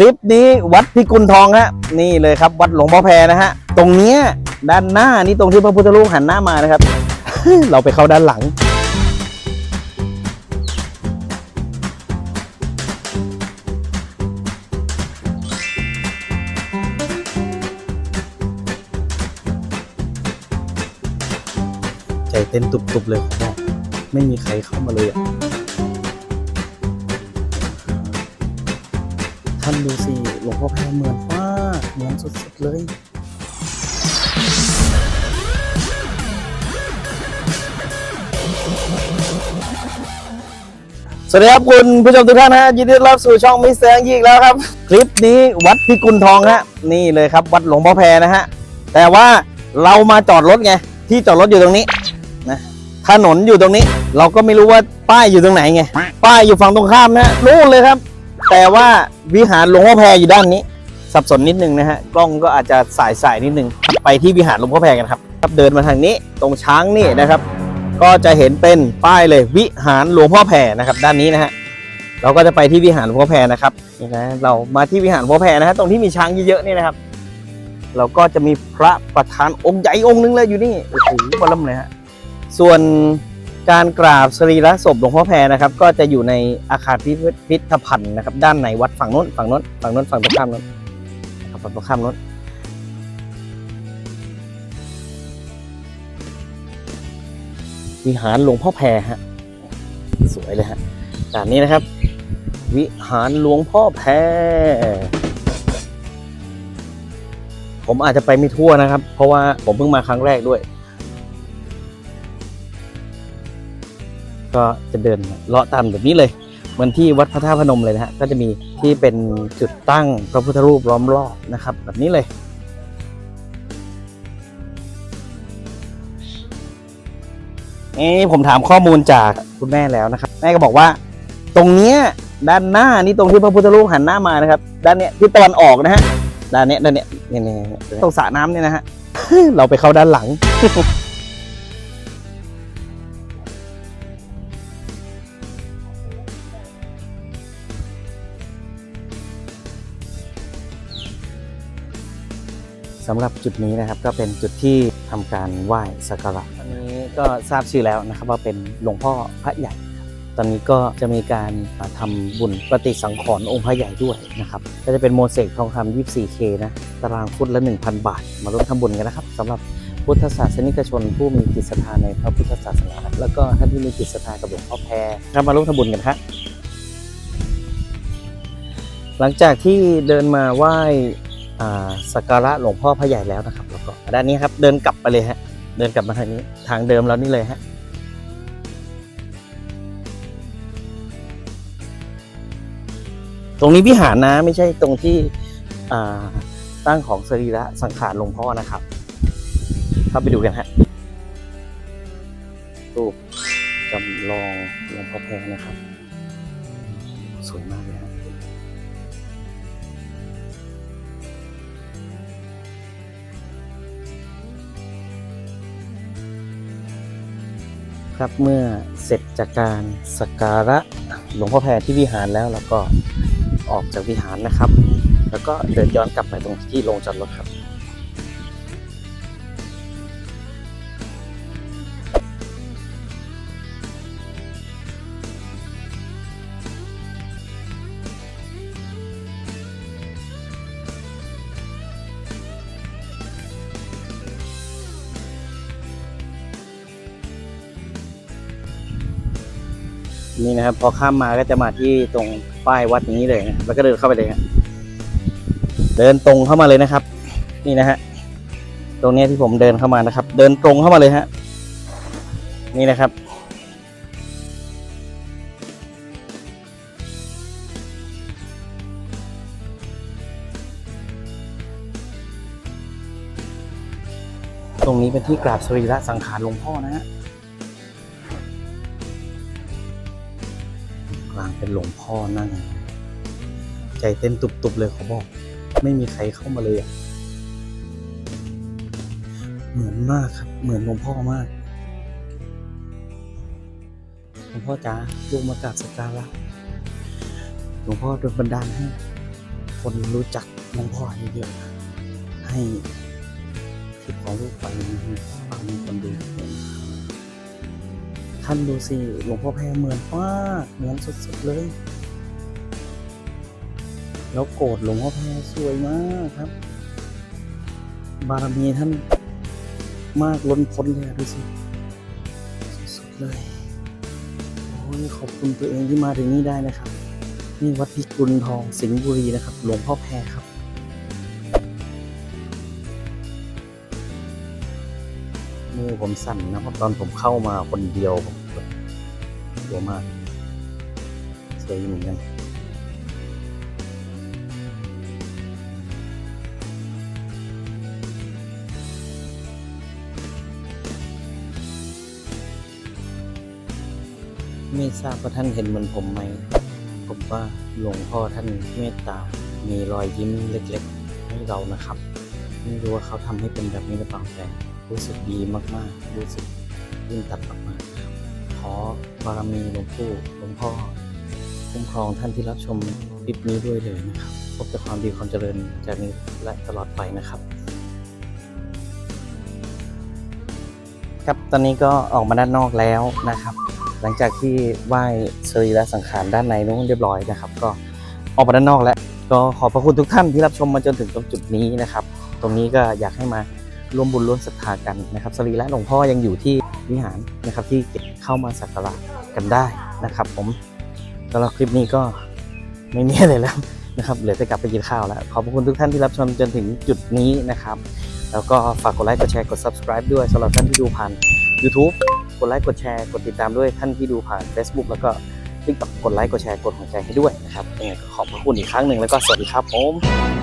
ลิปนี้วัดพิกุลทองฮะนี่เลยครับ วัดหลวงพ่อแพรนะฮะตรงเนี้ยด้านหน้านี่ตรงที่พระพุทธรูปหันหน้ามานะครับ เราไปเข้าด้านหลัง ใจเต้นตุบๆเลยผมบไม่มีใครเข้ามาเลยอะานดูสิหลวงพ่อแพรเหมือนมากเหมือนสุดๆเลยสวัสดีครับคุณผู้ชมทุกท่านนะฮะยินดีต้อนรับสู่ช่องมิสเตอร์ยีอีกแล้วครับ คลิปนี้วัดพิกุลทองฮะนี่เลยครับ วัดหลวงพ่อแพรนะฮะแต่ว่าเรามาจอดรถไงที่จอดรถอยู่ตรงนี้นะถนนอยู่ตรงนี้ เราก็ไม่รู้ว่าป้ายอยู่ตรงไหนไงป้ายอยู่ฝั่งตรงข้ามนะฮะนู่นเลยครับ แต่ว่าวิหารหลวงพ่อแพรอยู่ด้านนี้ สับสนนิดนึงนะฮะกล้องก็อาจจะสายสายๆนิดนึงไปที่วิหารหลวงพ่อแพรกันครับครับเดินมาทางนี้ตรงช้างนี่นะครับ ก็จะเห็นเป็นป้ายเลยวิหารหลวงพ่อแพรนะครับ ด้านนี้นะฮะเราก็จะไปที่วิหารหลวงพ่อแพรนะครับนี่นะเรามาที่วิหารหลวงพ่อแพรนะฮะตรงที่มีช้างเยอะๆนี่นะครับ เราก็จะมีพระประธานองค์ใหญ่องค์นึงเลยอยู่นี่โอ้โหบลัมเลยฮะส่วน การกราบสรีระศพหลวงพ่อแพรนะครับ ก็จะอยู่ในอาคารพิพิธภัณฑ์นะครับ ด้านในวัดฝั่งโน้นฝั่งโน้นฝั่งโน้นฝั่งตรงข้ามโน้นครับฝั่งตรงข้ามโน้นวิหารหลวงพ่อแพรฮะสวยเลยฮะด่านนี้นะครับ วิหารหลวงพ่อแพรผมอาจจะไปไม่ทั่วนะครับ เพราะว่าผมเพิ่งมาครั้งแรกด้วย ก็จะเดินเลาะตามแบบนี้เลย เหมือนที่วัดพระธาตุพนมเลยนะฮะก็จะมีที่เป็นจุดตั้งพระพุทธรูปล้อมรอบนะครับ แบบนี้เลยนี่ผมถามข้อมูลจากคุณแม่แล้วนะครับแม่ก็บอกว่า ตรงเนี้ยด้านหน้านี่ตรงที่พระพุทธรูปหันหน้ามานะครับ ด้านเนี้ยที่ตะวันออกนะฮะด้านเนี้ยด้านเนี้ยเนี่ยเนี่ยเนี่ยตรงสระน้ำเนี่ยนะฮะเราไปเข้าด้านหลัง สำหรับจุดนี้นะครับก็เป็นจุดที่ทำการไหว้สักการะตอนนี้ก็ทราบชื่อแล้วนะครับว่าเป็นหลวงพ่อพระใหญ่ครับตอนนี้ก็จะมีการทำบุญปฏิสังขรณ์องค์พระใหญ่ด้วยนะครับก็จะเป็นโมเสกทองคำ 24K นะตารางฟุตละ 1,000 บาท มาร่วมทำบุญกันนะครับสำหรับพุทธศาสนิกชนผู้มีจิตศรัทธาในพระพุทธศาสนา แล้วก็ท่านที่มีจิตศรัทธากับหลวงพ่อแพรครับมาร่วมทำบุญกันครับหลังจากที่เดินมาไหว้ สักการะหลวงพ่อพระใหญ่แล้วนะครับ แล้วก็ด้านนี้ครับ เดินกลับไปเลยฮะ เดินกลับมาทางนี้ทางเดิมแล้วนี่เลยฮะตรงนี้วิหารนะไม่ใช่ตรงที่ตั้งของสรีระสังขารหลวงพ่อนะครับเข้าไปดูกันฮะรูปจำลองหลวงพ่อแพงนะครับ สวยมากเลยฮะ ครับเมื่อเสร็จจากการสักการะหลวงพ่อแพรที่วิหารแล้วเราก็ออกจากวิหารนะครับ แล้วก็เดินย้อนกลับไปตรงที่ลงจอดรถครับ นี่นะครับ พอข้ามมาก็จะมาที่ตรงป้ายวัดนี้เลยนะแล้วก็เดินเข้าไปเลยครับเดินตรงเข้ามาเลยนะครับ นี่นะฮะตรงนี้ที่ผมเดินเข้ามานะครับ เดินตรงเข้ามาเลยฮะนี่นะครับ ตรงนี้เป็นที่กราบสรีระสังขารหลวงพ่อนะฮะ กลางเป็นหลวงพ่อนั่ง ใจเต้นตุบๆเลยเขาบอก ไม่มีใครเข้ามาเลยอะเหมือนมากครับ เหมือนหลวงพ่อมากหลวงพ่อจ๋าลูกมากราบสักการะหลวงพ่อโดนบันดาลให้ คนรู้จักหลวงพ่อเยอะๆให้คลิปของลูกไปมีความ ท่านดูสิหลวงพ่อแพรเหมือนมากเหมือนสุดๆเลย แล้วโกรธหลวงพ่อแพรสวยมากครับ บารมีท่านมากล้นพ้นเลยดูสิสุดๆเลยโอ้ยขอบคุณตัวเองที่มาถึงนี่ได้นะครับ นี่วัดพิกุลทองสิงห์บุรีนะครับ หลวงพ่อแพรครับ มือผมสั่นนะครับตอนผมเข้ามาคนเดียวผมกลัวมากสวยเหมือนกันไม่ทราบว่าท่านเห็นเหมือนผมไหม ผมว่าหลวงพ่อท่านเมตตา มีรอยยิ้มเล็กๆให้เรานะครับ ไม่รู้ว่าเขาทำให้เป็นแบบนี้หรือเปล่าแต่ รู้สึกดีมากๆ รู้สึกยิ่งตัดมากๆครับขอบารมีหลวงปู่หลวงพ่อคุ้มครองท่านที่รับชมคลิปนี้ด้วยเลยนะครับพบแต่ความดีความเจริญจากนี้และตลอดไปนะครับ ครับตอนนี้ก็ออกมาด้านนอกแล้วนะครับ หลังจากที่ไหว้สรีระสังขารด้านในนู้นเรียบร้อยนะครับ ก็ออกมาด้านนอกแล้วก็ขอบพระคุณทุกท่านที่รับชมมาจนถึงตรงจุดนี้นะครับ ตรงนี้ก็อยากให้มา ร่วมบุญร่วมศรัทธากันนะครับสรีระหลวงพ่อยังอยู่ที่วิหารนะครับที่เข้ามาสักการะกันได้นะครับ ผมสำหรับคลิปนี้ก็ไม่มีอะไรแล้วนะครับเหลือแต่กลับไปกินข้าวแล้วขอบพระคุณทุกท่านที่รับชมจนถึงจุดนี้นะครับ แล้วก็ฝากกดไลค์กดแชร์กด subscribe ด้วยสำหรับท่านที่ดูผ่าน YouTube กดไลค์กดแชร์กดติดตามด้วยท่านที่ดูผ่าน Facebook แล้วก็ TikTok กดไลค์กดแชร์กดหัวใจให้ด้วยนะครับยังไงก็ขอบพระคุณอีกครั้งหนึ่งแล้วก็สวัสดีครับผม